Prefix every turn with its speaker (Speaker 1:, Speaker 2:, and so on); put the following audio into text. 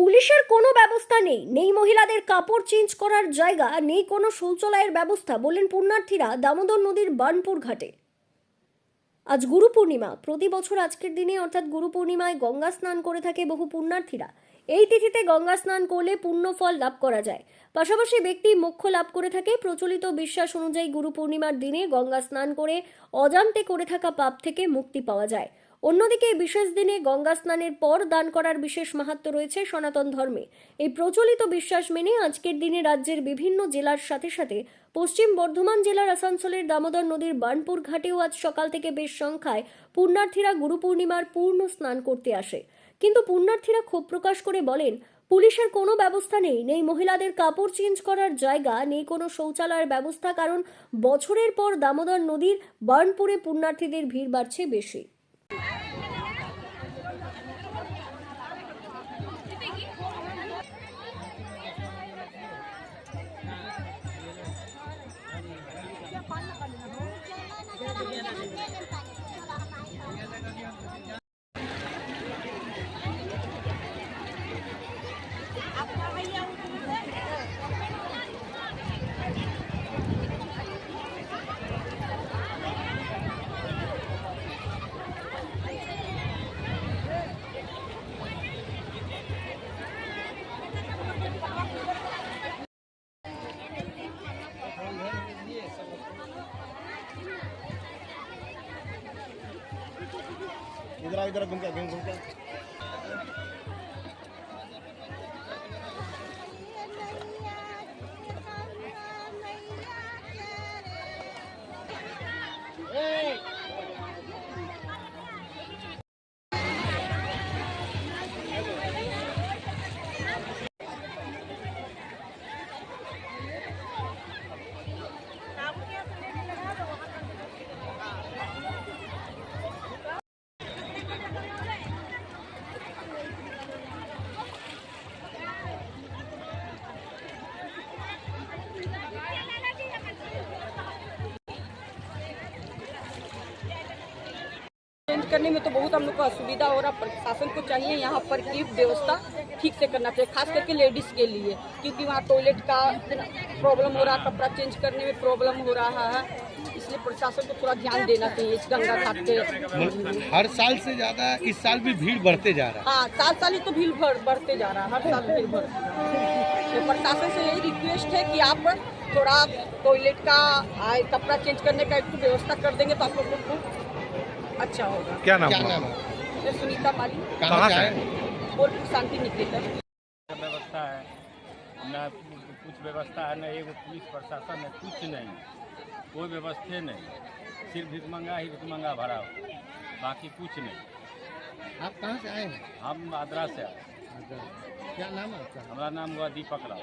Speaker 1: ব্যবস্থা নেই। নেই মহিলাদের কাপড় চেঞ্জ করার জায়গা, নেই কোনো শৌচালয়ের ব্যবস্থা বললেন পুণ্যার্থীরা দামোদর নদীর বার্নপুর ঘাটে। আজ গুরু পূর্ণিমা। প্রতি বছর আজকের দিনে অর্থাৎ গুরু পূর্ণিমায় গঙ্গা স্নান করে থাকে বহু পুণ্যার্থীরা। এই তিথিতে গঙ্গা স্নান করলে পুণ্য ফল লাভ করা যায়। পাশাপাশি ব্যক্তি মোক্ষ লাভ করে থাকে। প্রচলিত বিশ্বাস অনুযায়ী গুরু পূর্ণিমার দিনে গঙ্গা স্নান করে অজান্তে করে থাকা পাপ থেকে মুক্তি পাওয়া যায়। অন্যদিকে এই বিশেষ দিনে গঙ্গা স্নানের পর দান করার বিশেষ মাহাত্ম রয়েছে সনাতন ধর্মে। এই প্রচলিত বিশ্বাস মেনে আজকের দিনে রাজ্যের বিভিন্ন জেলার সাথে সাথে পশ্চিম বর্ধমান জেলার আসানসোলের দামোদর নদীর বার্নপুর ঘাটেও আজ সকাল থেকে বেশ সংখ্যায় পুণ্যার্থীরা গুরু পূর্ণিমার পূর্ণ স্নান করতে আসে। কিন্তু পুণ্যার্থীরা ক্ষোভ প্রকাশ করে বলেন, পুলিশের কোনো ব্যবস্থা নেই নেই মহিলাদের কাপড় চেঞ্জ করার জায়গা, নেই কোনো শৌচালয়ের ব্যবস্থা, কারণ বছরের পর দামোদর নদীর বার্নপুরে পুণ্যার্থীদের ভিড় বাড়ছে বেশি।
Speaker 2: इधर इधर घूम के घूम घूम के
Speaker 3: चेंज करने में तो बहुत हम लोग को असुविधा हो रहा प्रशासन को चाहिए यहाँ पर की व्यवस्था ठीक से करना चाहिए खास करके लेडीज़ के लिए क्योंकि वहाँ टॉयलेट का प्रॉब्लम हो रहा है कपड़ा चेंज करने में प्रॉब्लम हो रहा है इसलिए प्रशासन को थोड़ा ध्यान देना चाहिए इस गंगा घाट पे।
Speaker 2: हर साल से ज़्यादा इस साल भी भीड़ बढ़ते जा रहा
Speaker 3: है। हाँ साल साल ही तो भीड़ बढ़ते जा रहा है हर साल भीड़ बढ़ तो प्रशासन से यही रिक्वेस्ट है कि आप थोड़ा टॉयलेट का कपड़ा चेंज करने का एक व्यवस्था कर देंगे तो आप लोग को अच्छा होगा।
Speaker 4: क्या नाम
Speaker 2: क्या नाम? है
Speaker 3: सुनीता माली
Speaker 2: कहाँ से
Speaker 3: बोलपुर शांति निकेतन।
Speaker 5: व्यवस्था है? न कुछ व्यवस्था है न एगो पुलिस प्रशासन है कुछ नहीं। कोई व्यवस्थे नहीं। सिर्फ़ भिकमंगा ही भिकमंगा भरा हो बाकी कुछ नहीं।
Speaker 2: आप कहाँ से आए हैं?
Speaker 5: हम आदरा से आए।
Speaker 2: क्या नाम है आपका?
Speaker 5: हमारा नाम हुआ दीपक राव।